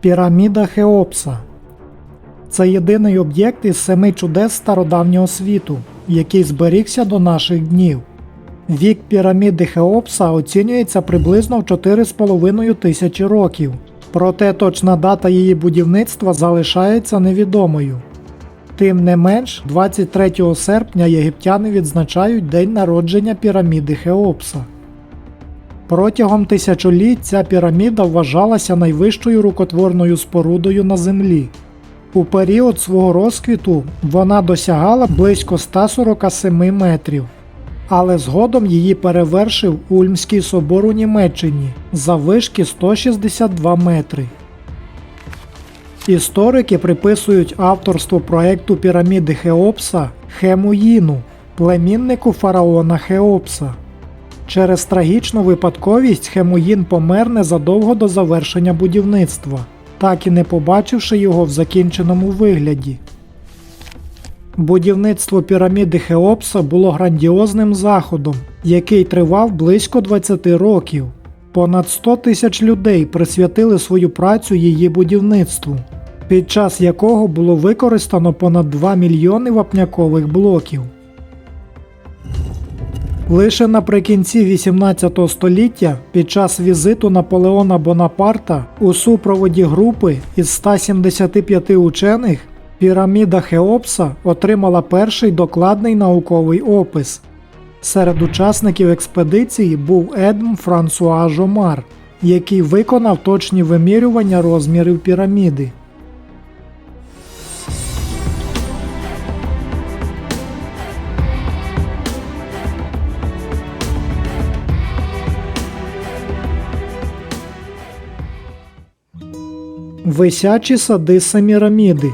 Піраміда Хеопса це єдиний об'єкт із семи чудес стародавнього світу, який зберігся до наших днів. Вік піраміди Хеопса оцінюється приблизно в 4,5 тисячі років, проте точна дата її будівництва залишається невідомою. Тим не менш, 23 серпня єгиптяни відзначають день народження піраміди Хеопса. Протягом тисячоліть ця піраміда вважалася найвищою рукотворною спорудою на землі. У період свого розквіту вона досягала близько 147 метрів, але згодом її перевершив Ульмський собор у Німеччині заввишки 162 метри. Історики приписують авторство проекту піраміди Хеопса Хемуїну, племіннику фараона Хеопса. Через трагічну випадковість Хемуїн помер незадовго до завершення будівництва, так і не побачивши його в закінченому вигляді. Будівництво піраміди Хеопса було грандіозним заходом, який тривав близько 20 років. Понад 100 тисяч людей присвятили свою працю її будівництву, під час якого було використано понад 2 мільйони вапнякових блоків. Лише наприкінці 18 століття, під час візиту Наполеона Бонапарта у супроводі групи із 175 учених, піраміда Хеопса отримала перший докладний науковий опис. Серед учасників експедиції був Едм Франсуа Жомар, який виконав точні вимірювання розмірів піраміди. Висячі сади Семіраміди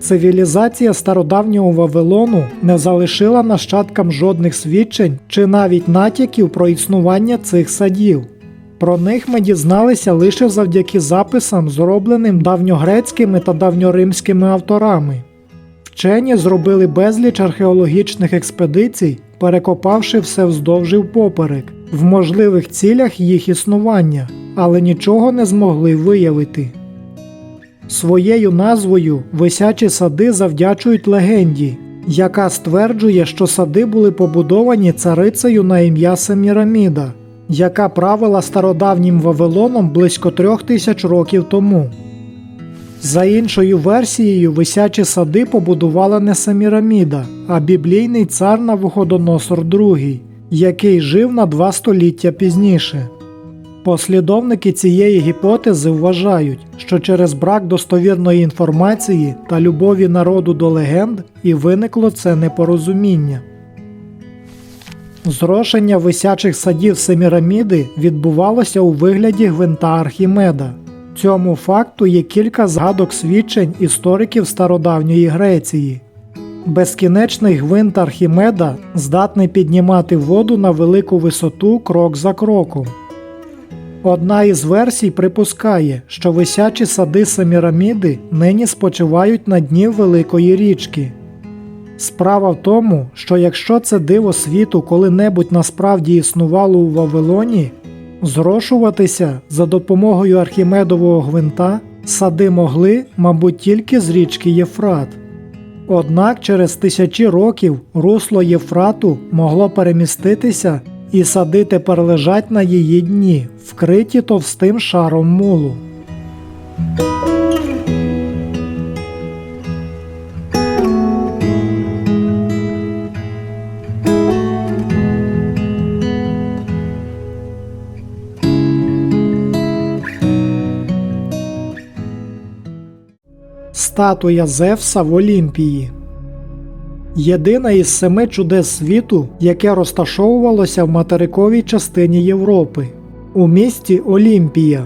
Цивілізація стародавнього Вавилону не залишила нащадкам жодних свідчень чи навіть натяків про існування цих садів. Про них ми дізналися лише завдяки записам, зробленим давньогрецькими та давньоримськими авторами. Вчені зробили безліч археологічних експедицій, перекопавши все вздовж і впоперек, в можливих цілях їх існування, але нічого не змогли виявити. Своєю назвою висячі сади завдячують легенді, яка стверджує, що сади були побудовані царицею на ім'я Семіраміда, яка правила стародавнім Вавилоном близько трьох тисяч років тому. За іншою версією, висячі сади побудувала не Семіраміда, а біблійний цар Навуходоносор II, який жив на два століття пізніше. Послідовники цієї гіпотези вважають, що через брак достовірної інформації та любові народу до легенд і виникло це непорозуміння. Зрошення висячих садів Семіраміди відбувалося у вигляді гвинта Архімеда. Цьому факту є кілька згадок свідчень істориків стародавньої Греції. Безкінечний гвинт Архімеда здатний піднімати воду на велику висоту крок за кроком. Одна із версій припускає, що висячі сади Семіраміди нині спочивають на дні великої річки. Справа в тому, що якщо це диво світу коли-небудь насправді існувало у Вавилоні, зрошуватися за допомогою Архімедового гвинта сади могли, мабуть, тільки з річки Єфрат. Однак через тисячі років русло Єфрату могло переміститися і сади тепер лежать на її дні, вкриті товстим шаром мулу. Статуя Зевса в Олімпії Єдина із семи чудес світу, яке розташовувалося в материковій частині Європи, у місті Олімпія.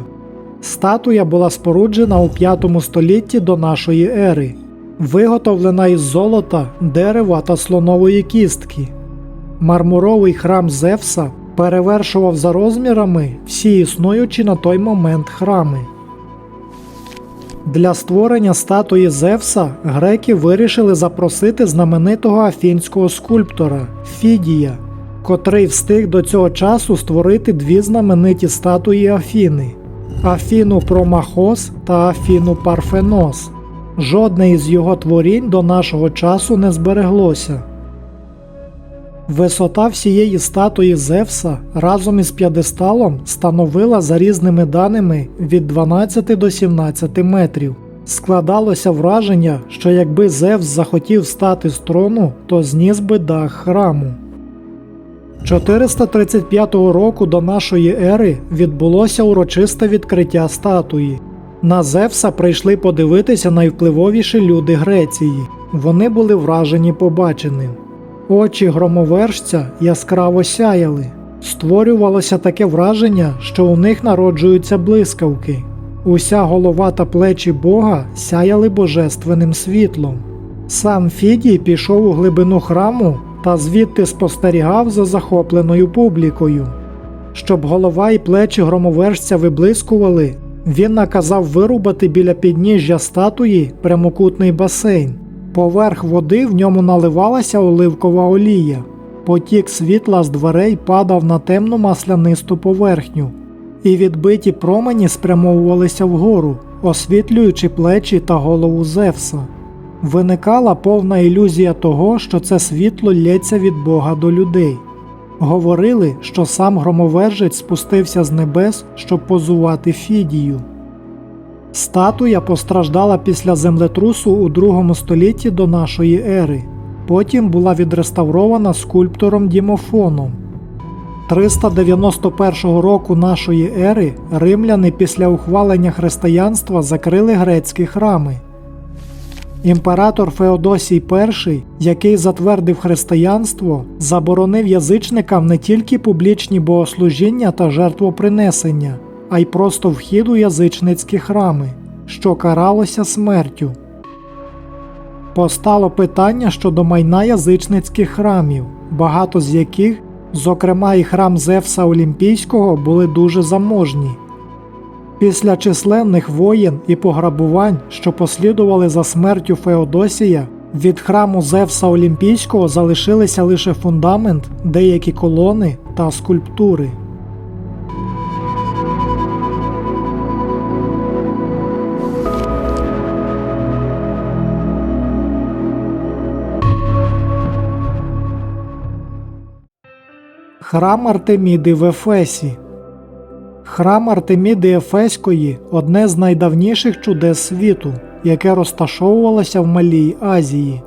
Статуя була споруджена у 5 столітті до нашої ери, виготовлена із золота, дерева та слонової кістки. Мармуровий храм Зевса перевершував за розмірами всі існуючі на той момент храми. Для створення статуї Зевса греки вирішили запросити знаменитого афінського скульптора Фідія, котрий встиг до цього часу створити дві знамениті статуї Афіни. Афіну Промахос та Афіну Парфенос. Жодне із його творінь до нашого часу не збереглося. Висота всієї статуї Зевса разом із п'єдесталом становила за різними даними від 12 до 17 метрів. Складалося враження, що якби Зевс захотів стати з трону, то зніс би дах храму. 435 року до нашої ери відбулося урочисте відкриття статуї. На Зевса прийшли подивитися найвпливовіші люди Греції. Вони були вражені побаченим. Очі громовержця яскраво сяяли. Створювалося таке враження, що у них народжуються блискавки. Уся голова та плечі Бога сяяли божественним світлом. Сам Фідій пішов у глибину храму та звідти спостерігав за захопленою публікою. Щоб голова і плечі громовержця виблискували, він наказав вирубати біля підніжжя статуї прямокутний басейн. Поверх води в ньому наливалася оливкова олія. Потік світла з дверей падав на темну маслянисту поверхню, і відбиті промені спрямовувалися вгору, освітлюючи плечі та голову Зевса. Виникала повна ілюзія того, що це світло лється від Бога до людей. Говорили, що сам громовержець спустився з небес, щоб позувати Фідію. Статуя постраждала після землетрусу у другому столітті до нашої ери. Потім була відреставрована скульптором Дімофоном. 391 року нашої ери римляни після ухвалення християнства закрили грецькі храми. Імператор Феодосій І, який затвердив християнство, заборонив язичникам не тільки публічні богослужіння та жертвопринесення, а й просто вхід у язичницькі храми, що каралося смертю. Постало питання щодо майна язичницьких храмів, багато з яких, зокрема і храм Зевса Олімпійського, були дуже заможні. Після численних воєн і пограбувань, що послідували за смертю Феодосія, від храму Зевса Олімпійського залишилися лише фундамент, деякі колони та скульптури. Храм Артеміди в Ефесі Храм Артеміди Ефеської одне з найдавніших чудес світу, яке розташовувалося в Малій Азії.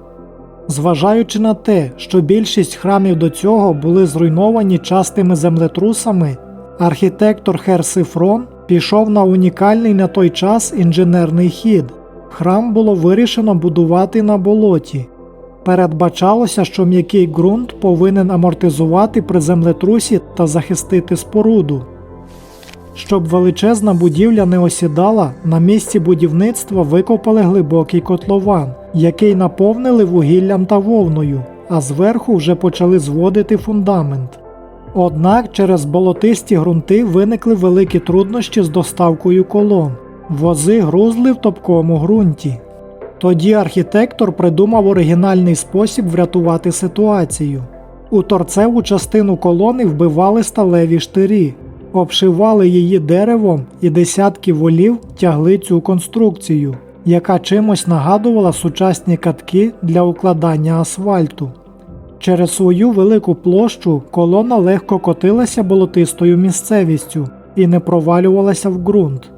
Зважаючи на те, що більшість храмів до цього були зруйновані частими землетрусами, архітектор Херсифрон пішов на унікальний на той час інженерний хід. Храм було вирішено будувати на болоті. Передбачалося, що м'який ґрунт повинен амортизувати при землетрусі та захистити споруду. Щоб величезна будівля не осідала, на місці будівництва викопали глибокий котлован, який наповнили вугіллям та вовною, а зверху вже почали зводити фундамент. Однак через болотисті ґрунти виникли великі труднощі з доставкою колон. Вози грузли в топкому ґрунті. Тоді архітектор придумав оригінальний спосіб врятувати ситуацію. У торцеву частину колони вбивали сталеві штирі, обшивали її деревом і десятки волів тягли цю конструкцію, яка чимось нагадувала сучасні катки для укладання асфальту. Через свою велику площу колона легко котилася болотистою місцевістю і не провалювалася в ґрунт.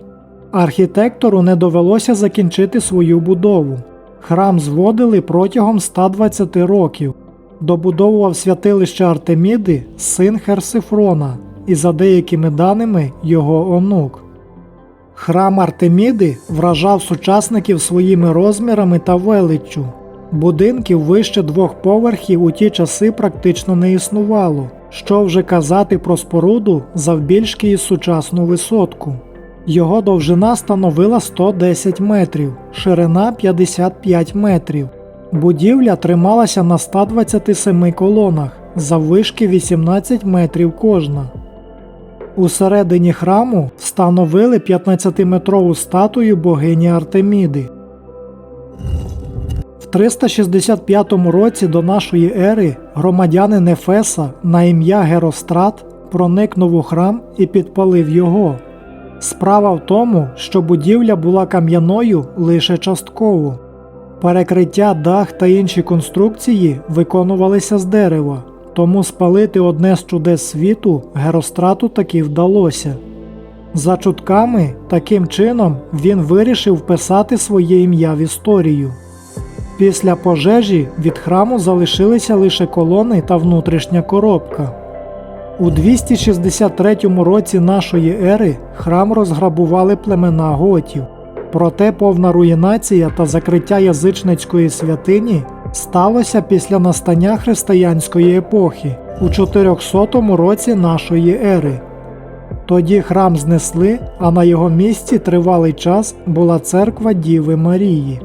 Архітектору не довелося закінчити свою будову. Храм зводили протягом 120 років. Добудовував святилище Артеміди син Херсифрона і за деякими даними його онук. Храм Артеміди вражав сучасників своїми розмірами та величчю. Будинків вище двох поверхів у ті часи практично не існувало, що вже казати про споруду завбільшки із сучасну висотку. Його довжина становила 110 метрів, ширина 55 метрів. Будівля трималася на 127 колонах, заввишки 18 метрів кожна. Усередині храму встановили 15-метрову статую богині Артеміди. В 365 році до нашої ери громадянин Ефеса на ім'я Герострат проникнув у храм і підпалив його. Справа в тому, що будівля була кам'яною лише частково. Перекриття, дах та інші конструкції виконувалися з дерева, тому спалити одне з чудес світу Герострату таки вдалося. За чутками, таким чином він вирішив вписати своє ім'я в історію. Після пожежі від храму залишилися лише колони та внутрішня коробка. У 263 році нашої ери храм розграбували племена готів. Проте повна руйнація та закриття язичницької святині сталося після настання християнської епохи у 400 році нашої ери. Тоді храм знесли, а на його місці тривалий час була церква Діви Марії.